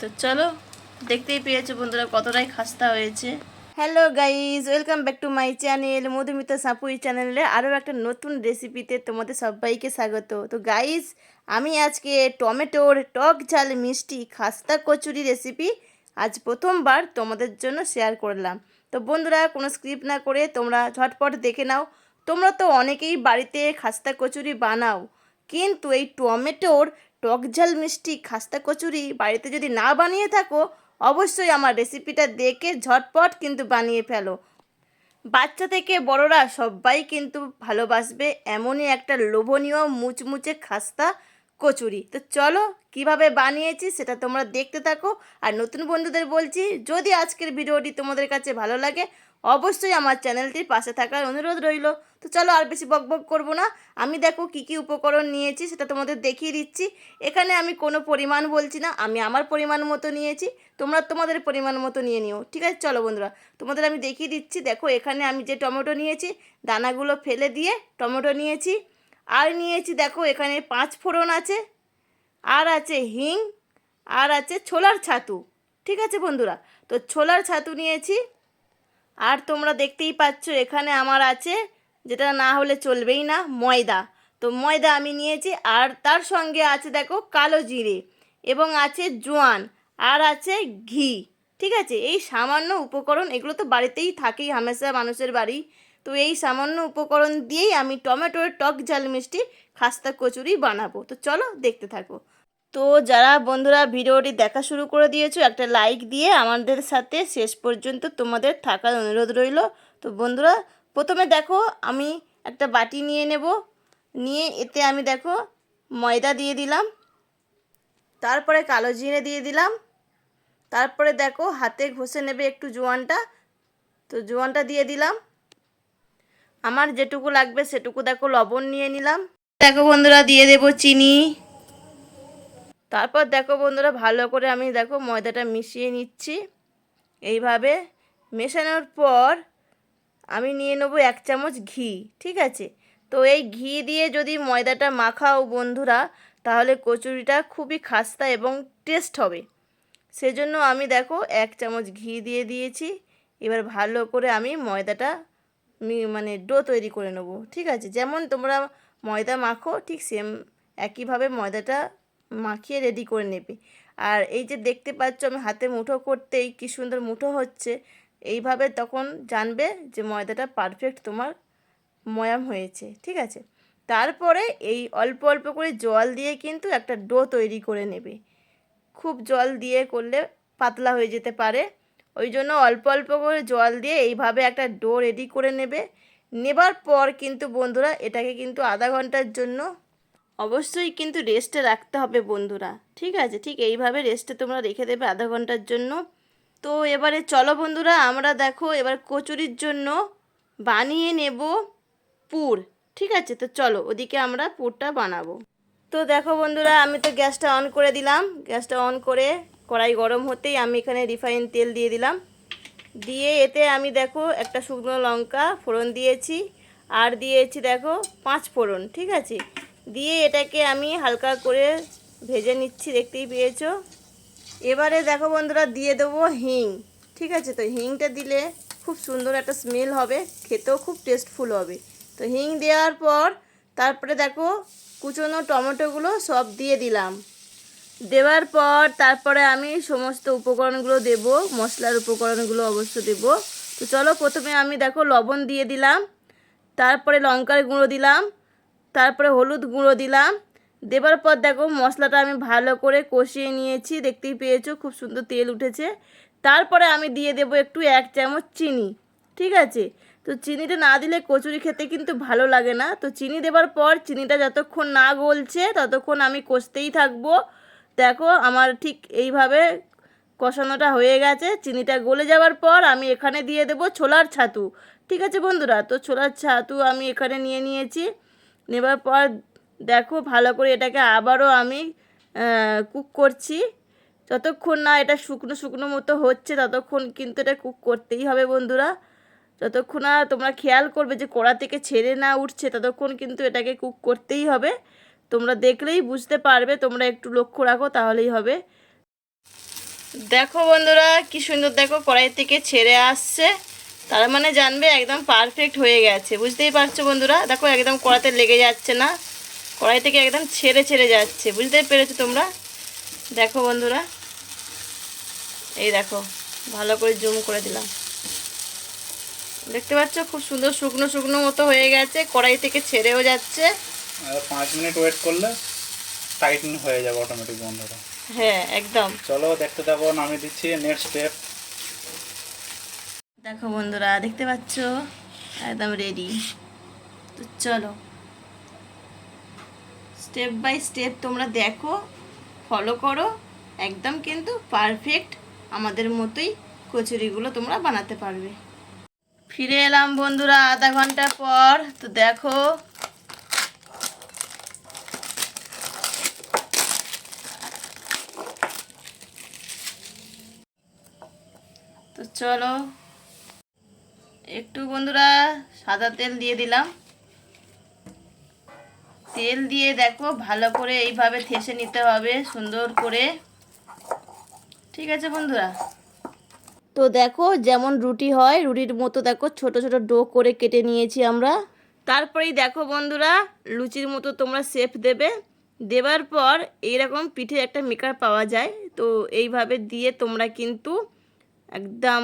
তো চলো, দেখতেই পেয়েছ বন্ধুরা কতটাই খাস্তা হয়েছে। Hello guys welcome back to my channel Madhumita Sapui চ্যানেলে আরও একটা নতুন রেসিপিতে তোমাদের সবাইকে স্বাগত। তো গাইজ আমি আজকে টমেটোর টক ঝাল মিষ্টি খাস্তা কচুরি রেসিপি আজ প্রথমবার তোমাদের জন্য শেয়ার করলাম। তো বন্ধুরা, কোনো স্ক্রিপ্ট না করে তোমরা ঝটপট দেখে নাও। তোমরা তো অনেকেই বাড়িতে খাস্তা কচুরি বানাও, কিন্তু এই টমেটোর টক ঝাল, মিষ্টি, খাস্তা কচুরি বাড়িতে যদি না বানিয়ে থাকো, অবশ্যই আমার রেসিপিটা দেখে ঝটপট কিন্তু বানিয়ে ফেলো। বাচ্চা থেকে বড়রা সবাই কিন্তু ভালোবাসবে এমনই একটা লোভনীয় মুচমুচে খাস্তা কচুরি। তো চলো, কীভাবে বানিয়েছি সেটা তোমরা দেখতে থাকো। আর নতুন বন্ধুদের বলছি, যদি আজকের ভিডিওটি তোমাদের কাছে ভালো লাগে অবশ্যই আমার চ্যানেলটির পাশে থাকার অনুরোধ রইল। তো চলো আর বেশি বক বক করব না। আমি দেখো কি কি উপকরণ নিয়েছি, সেটা তোমাদের দেখিয়ে দিচ্ছি। এখানে আমি কোনো পরিমাণ বলছি না, আমি আমার পরিমাণ মতো নিয়েছি। তোমরা তোমাদের পরিমাণ মতো নিয়ে নিও, ঠিক আছে? চলো বন্ধুরা, তোমাদের আমি দেখিয়ে দিচ্ছি। দেখো, এখানে আমি যে টমেটো নিয়েছি, দানাগুলো ফেলে দিয়ে টমেটো নিয়েছি। আর নিয়েছি, দেখো, এখানে পাঁচ ফোড়ন আছে, আর আছে হিং, আর আছে ছোলার ছাতু, ঠিক আছে বন্ধুরা? তো ছোলার ছাতু নিয়েছি আর তোমরা দেখতেই পাচ্ছ এখানে আমার আছে, যেটা না হলে চলবেই না, ময়দা। তো ময়দা আমি নিয়েছি, আর তার সঙ্গে আছে দেখো কালো জিরে, এবং আছে জোয়ান, আর আছে ঘি, ঠিক আছে? এই সামান্য উপকরণ, এগুলো তো বাড়িতেই থাকেই, হামেশা মানুষের বাড়ি। তো এই সামান্য উপকরণ দিয়েই আমি টমেটোর টক ঝাল মিষ্টি, খাস্তা কচুরি বানাবো। তো চলো দেখতে থাকো। তো যারা বন্ধুরা ভিডিওটি দেখা শুরু করে দিয়েছ, একটা লাইক দিয়ে আমাদের সাথে শেষ পর্যন্ত তোমাদের থাকার অনুরোধ রইল। তো বন্ধুরা, প্রথমে দেখো, আমি একটা বাটি নিয়ে নেব। নিয়ে এতে আমি দেখো, ময়দা দিয়ে দিলাম। তারপরে কালো জিরে দিয়ে দিলাম। তারপরে দেখো, হাতে ঘষে নেবে একটু জোয়ানটা। তো জোয়ানটা দিয়ে দিলাম। আমার যেটুকু লাগবে সেটুকু দেখো, লবণ নিয়ে নিলাম। দেখো বন্ধুরা, দিয়ে দেবো চিনি। তারপর দেখো বন্ধুরা, ভালো করে আমি দেখো ময়দাটা মিশিয়ে নিচ্ছি। এইভাবে মেশানোর পর আমি নিয়ে নেব এক চামচ ঘি, ঠিক আছে? তো এই ঘি দিয়ে যদি ময়দাটা মাখাও বন্ধুরা, তাহলে কচুরিটা খুবই খাস্তা এবং টেস্ট হবে। সেজন্য আমি দেখো এক চামচ ঘি দিয়ে দিয়েছি। এবার ভালো করে আমি ময়দাটা মানে ডো তৈরি করে নেব, ঠিক আছে? যেমন তোমরা ময়দা মাখো, ঠিক সেম একইভাবে ময়দাটা মাখিয়ে রেডি করে নেবে। আর এই যে দেখতে পাচ্ছ আমি হাতে মুঠো করতেই কি সুন্দর মুঠো হচ্ছে। এইভাবে তখন জানবে যে ময়দাটা পারফেক্ট তোমার ময়াম হয়েছে, ঠিক আছে? তারপরে এই অল্প অল্প করে জল দিয়ে কিন্তু একটা ডো তৈরি করে নেবে। খুব জল দিয়ে করলে পাতলা হয়ে যেতে পারে। ওই জন্য অল্প অল্প করে জল দিয়ে এইভাবে একটা ডো রেডি করে নেবে। নেবার পর কিন্তু বন্ধুরা এটাকে কিন্তু আধা ঘণ্টার জন্য অবশ্যই কিন্তু রেস্টে রাখতে হবে বন্ধুরা। ঠিক আছে? ঠিক এইভাবে রেস্টে তোমরা রেখে দেবে আধা ঘণ্টার জন্য। তো এবারে চলো বন্ধুরা, আমরা দেখো এবার কচুরির জন্য বানিয়ে নেব পুর। ঠিক আছে? তো চলো, ওদিকে আমরা পুরটা বানাবো। তো দেখো বন্ধুরা, আমি তো গ্যাসটা অন করে দিলাম। গ্যাসটা অন করে কড়াই গরম হতেই আমি এখানে রিফাইন তেল দিয়ে দিলাম। দিয়ে এতে আমি দেখো একটা শুকনো লঙ্কা ফোড়ন দিয়েছি। আর দিয়েছি দেখো পাঁচ ফোড়ন। ঠিক আছে? দিয়ে এটাকে আমি হালকা করে ভেজে নিচ্ছি, দেখতেই পেয়েছ। এবারে দেখো বন্ধুরা, দিয়ে দেবো হিং। ঠিক আছে, তো হিংটা দিলে খুব সুন্দর একটা স্মেল হবে, খেতেও খুব টেস্টফুল হবে। তো হিং দেওয়ার পর তারপরে দেখো কুচনো টমেটোগুলো সব দিয়ে দিলাম। দেওয়ার পর তারপরে আমি সমস্ত উপকরণগুলো দেব, মশলার উপকরণগুলো অবশ্য দেব। তো চলো প্রথমে আমি দেখো লবণ দিয়ে দিলাম, তারপরে লঙ্কার গুঁড়ো দিলাম তারপরে হলুদ গুঁড়ো দিলাম। দেবার পর দেখো মশলাটা আমি ভালো করে কষিয়ে নিয়েছি, দেখতেই পেয়েছ খুব সুন্দর তেল উঠেছে। তারপরে আমি দিয়ে দেবো একটু এক চামচ চিনি, ঠিক আছে? তো চিনিটা না দিলে কচুরি খেতে কিন্তু ভালো লাগে না। তো চিনি দেবার পর চিনিটা যতক্ষণ না গলছে ততক্ষণ আমি কষতেই থাকব। দেখো আমার ঠিক এইভাবে কষানোটা হয়ে গেছে। চিনিটা গলে যাওয়ার পর আমি এখানে দিয়ে দেবো ছোলার ছাতু, ঠিক আছে বন্ধুরা? তো ছোলার ছাতু আমি এখানে নিয়ে নিয়েছি। নেবার পর দেখো ভালো করে এটাকে আবারও আমি কুক করছি। যতক্ষণ না এটা শুকনো শুকনো মতো হচ্ছে, ততক্ষণ কিন্তু এটা কুক করতেই হবে বন্ধুরা। যতক্ষণ না তোমরা খেয়াল করবে যে কড়া থেকে ছেড়ে না উঠছে, ততক্ষণ কিন্তু এটাকে কুক করতেই হবে। তোমরা দেখলেই বুঝতে পারবে, তোমরা একটু লক্ষ্য রাখো, তাহলেই হবে। দেখো বন্ধুরা, কি সুন্দর দেখো কড়াই থেকে ছেড়ে আসছে। তার মানে জানবে একদম পারফেক্ট হয়ে গেছে। বুঝতেই পারছ বন্ধুরা? দেখো একদম কড়াতে লেগে যাচ্ছে না। কড়াই থেকে একদম ছেড়ে ছেড়ে যাচ্ছে। বুঝতেই পেরেছ তোমরা? দেখো বন্ধুরা। এই দেখো ভালো করে জুম করে দিলাম। দেখতে পাচ্ছ? খুব সুন্দর শুকনো শুকনো মতো হয়ে গেছে। কড়াই থেকে ছেড়েও যাচ্ছে। পাঁচ মিনিট ওয়েট করলে টাইটন হয়ে যাবে অটোমেটিক বন্ধুরা হ্যাঁ একদম। চলো দেখতে থাকো নামিয়ে দিচ্ছি। নেক্সট স্টেপ দেখো বন্ধুরা, দেখতে পাচ্ছ? একদম রেডি তো চলো। স্টেপ বাই স্টেপ তোমরা দেখো ফলো করো। একদম কিন্তু পারফেক্ট আমাদের মতোই কচুরিগুলো তোমরা বানাতে পারবে। ফিরে এলাম বন্ধুরা, আধা ঘণ্টা পর। তো দেখো। তো চলো। একটু বন্ধুরা সাদা তেল দিয়ে দিলাম। তেল দিয়ে দেখো ভালো করে এইভাবে থেসে নিতে হবে, সুন্দর করে। ঠিক আছে বন্ধুরা? তো দেখো যেমন রুটি হয়, রুটির মতো দেখো ছোট ছোট ডো করে কেটে নিয়েছি আমরা। তারপরেই দেখো বন্ধুরা, লুচির মতো তোমরা শেপ দেবে। দেবার পর এইরকম পিঠে একটা মেকার পাওয়া যায়। তো এইভাবে দিয়ে তোমরা কিন্তু একদম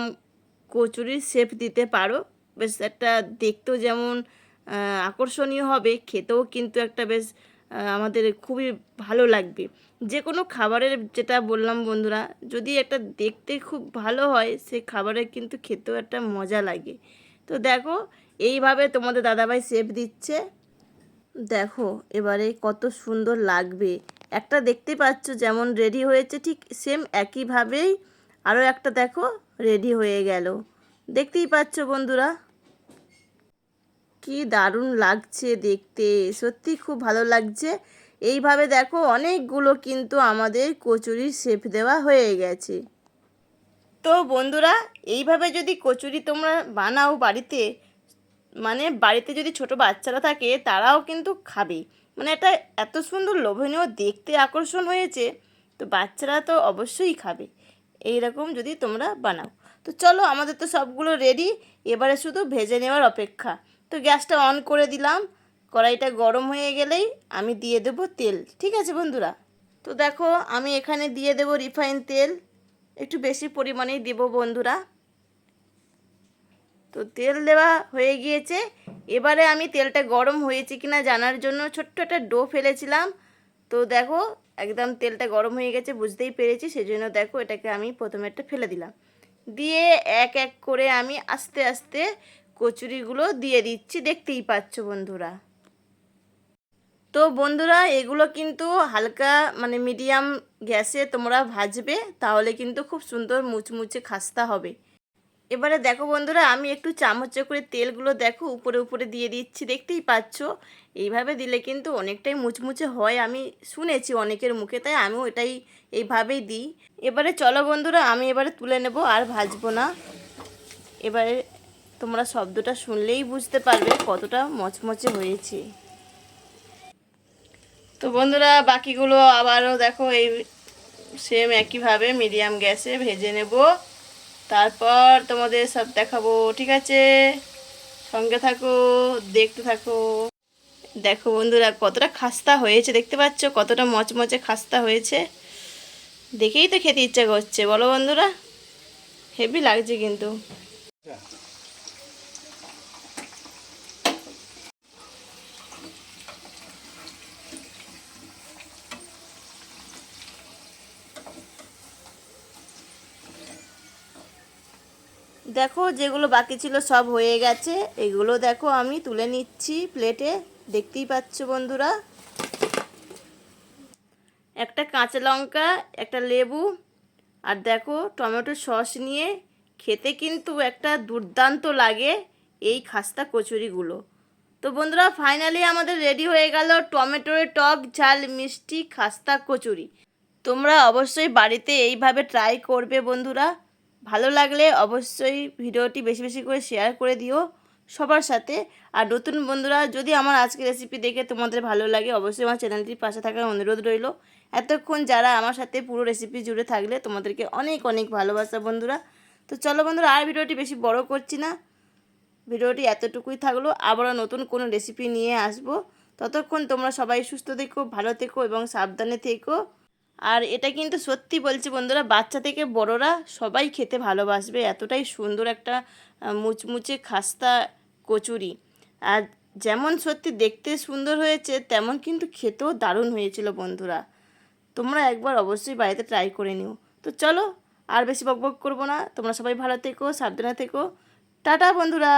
কচুরির শেপ দিতে পারো। বেশ একটা দেখতেও যেমন আকর্ষণীয় হবে, খেতেও কিন্তু একটা বেশ আমাদের খুবই ভালো লাগবে। যে কোনো খাবারের যেটা বললাম বন্ধুরা, যদি একটা দেখতে খুব ভালো হয়, সে খাবারের কিন্তু খেতেও একটা মজা লাগে। তো দেখো, এইভাবে তোমাদের দাদাভাই শেপ দিচ্ছে। দেখো, এবারে কত সুন্দর লাগবে। একটা দেখতে পাচ্ছ যেমন রেডি হয়েছে, ঠিক সেম একইভাবেই আরও একটা দেখো রেডি হয়ে গেল। দেখতেই পাচ্ছ বন্ধুরা, কি দারুণ লাগছে দেখতে। সত্যি খুব ভালো লাগছে। এইভাবে দেখো, অনেকগুলো কিন্তু আমাদের কচুরির শেপ দেওয়া হয়ে গেছে। তো বন্ধুরা, এইভাবে যদি কচুরি তোমরা বানাও বাড়িতে মানে বাড়িতে যদি ছোট বাচ্চারা থাকে, তারাও কিন্তু খাবে। মানে এটা এত সুন্দর লোভনীয় দেখতে আকর্ষণ হয়েছে, তো বাচ্চারা তো অবশ্যই খাবে। এই রকম যদি তোমরা বানাও। তো চলো, আমাদের তো সবগুলো রেডি এবারে শুধু ভেজে নেওয়ার অপেক্ষা। তো গ্যাসটা অন করে দিলাম, কড়াইটা গরম হয়ে গেলেই আমি দিয়ে দেবো তেল, ঠিক আছে বন্ধুরা? তো দেখো, আমি এখানে দিয়ে দেবো রিফাইন তেল, একটু বেশি পরিমাণেই দেবো বন্ধুরা। তো তেল দেওয়া হয়ে গিয়েছে, এবারে আমি তেলটা গরম হয়েছে কিনা জানার জন্য ছোট্ট একটা ডো ফেলেছিলাম। তো দেখো, একদম তেলটা গরম হয়ে গেছে, বুঝতেই পেরেছি, সেজন্য দেখো এটাকে আমি প্রথমে একটা ফেলে দিলাম। দিয়ে এক এক করে আমি আস্তে আস্তে কচুরিগুলো দিয়ে দিচ্ছি, দেখতেই পাচ্ছ বন্ধুরা। তো বন্ধুরা, এগুলো কিন্তু হালকা মানে মিডিয়াম গ্যাসে তোমরা ভাজবে, তাহলে কিন্তু খুব সুন্দর মুচমুচে খাস্তা হবে। এবারে দেখো বন্ধুরা, আমি একটু চামচে করে তেলগুলো দেখো উপরে উপরে দিয়ে দিচ্ছি, দেখতেই পাচ্ছ? এইভাবে দিলে কিন্তু অনেকটাই মুচমুচে হয়, আমি শুনেছি অনেকের মুখে, তাই আমিও এটাই এইভাবেই দিই। এবারে চলো বন্ধুরা, আমি এবারে তুলে নেব, আর ভাজবো না। এবারে তোমরা শব্দটা শুনলেই বুঝতে পারবে কতটা মচমচে হয়েছে। তো বন্ধুরা, বাকিগুলো আবারও দেখো, এই সেম একইভাবে মিডিয়াম গ্যাসে ভেজে নেব। তারপর তোমাদের সব দেখাবো, ঠিক আছে? সঙ্গে থাকো, দেখতে থাকো। দেখো বন্ধুরা, কতটা খাস্তা হয়েছে, দেখতে পাচ্ছ? কতটা মচমচে খাস্তা হয়েছে। দেখেই তো খেতে ইচ্ছা করছে, বলো বন্ধুরা? হেভি লাগছে কিন্তু। দেখো, যেগুলো বাকি ছিল সব হয়ে গেছে। এগুলো দেখো, আমি তুলে নিচ্ছি প্লেটে। দেখতেই পাচ্ছ বন্ধুরা। একটা কাঁচা লঙ্কা, একটা লেবু, আর দেখো, টমেটো সস নিয়ে খেতে কিন্তু একটা দুর্দান্ত লাগে এই খাস্তা কচুরিগুলো। তো বন্ধুরা ফাইনালি আমাদের রেডি হয়ে গেল টমেটোর টক ঝাল মিষ্টি খাস্তা কচুরি। তোমরা অবশ্যই বাড়িতে এইভাবে ট্রাই করবে বন্ধুরা। ভালো লাগলে অবশ্যই ভিডিওটি বেশি বেশি করে শেয়ার করে দিও সবার সাথে। আর নতুন বন্ধুরা, যদি আমার আজকে রেসিপি দেখে তোমাদের ভালো লাগে, অবশ্যই আমার চ্যানেলটির পাশে থাকার অনুরোধ রইল। এতক্ষণ যারা আমার সাথে পুরো রেসিপি জুড়ে থাকলে তোমাদেরকে অনেক অনেক ভালোবাসা বন্ধুরা। তো চলো বন্ধুরা, আর ভিডিওটি বেশি বড় করছি না। ভিডিওটি এতটুকুই থাকল, আবারও নতুন কোনো রেসিপি নিয়ে আসব। ততক্ষণ তোমরা সবাই সুস্থ থেকো, ভালো থেকো এবং সাবধানে থেকো। আর এটা কিন্তু সত্যি বলছি বন্ধুরা, বাচ্চা থেকে বড়রা সবাই খেতে ভালোবাসবে। এতটাই সুন্দর একটা মুচমুচে খাস্তা কচুরি। আর যেমন সত্যি দেখতে সুন্দর হয়েছে, তেমন কিন্তু খেতেও দারুণ হয়েছিল বন্ধুরা। তোমরা একবার অবশ্যই বাড়িতে ট্রাই করে নিও। তো চলো, আর বেশি বকবক করব না। তোমরা সবাই ভালো থেকো, সাবধানে থেকো। টাটা বন্ধুরা!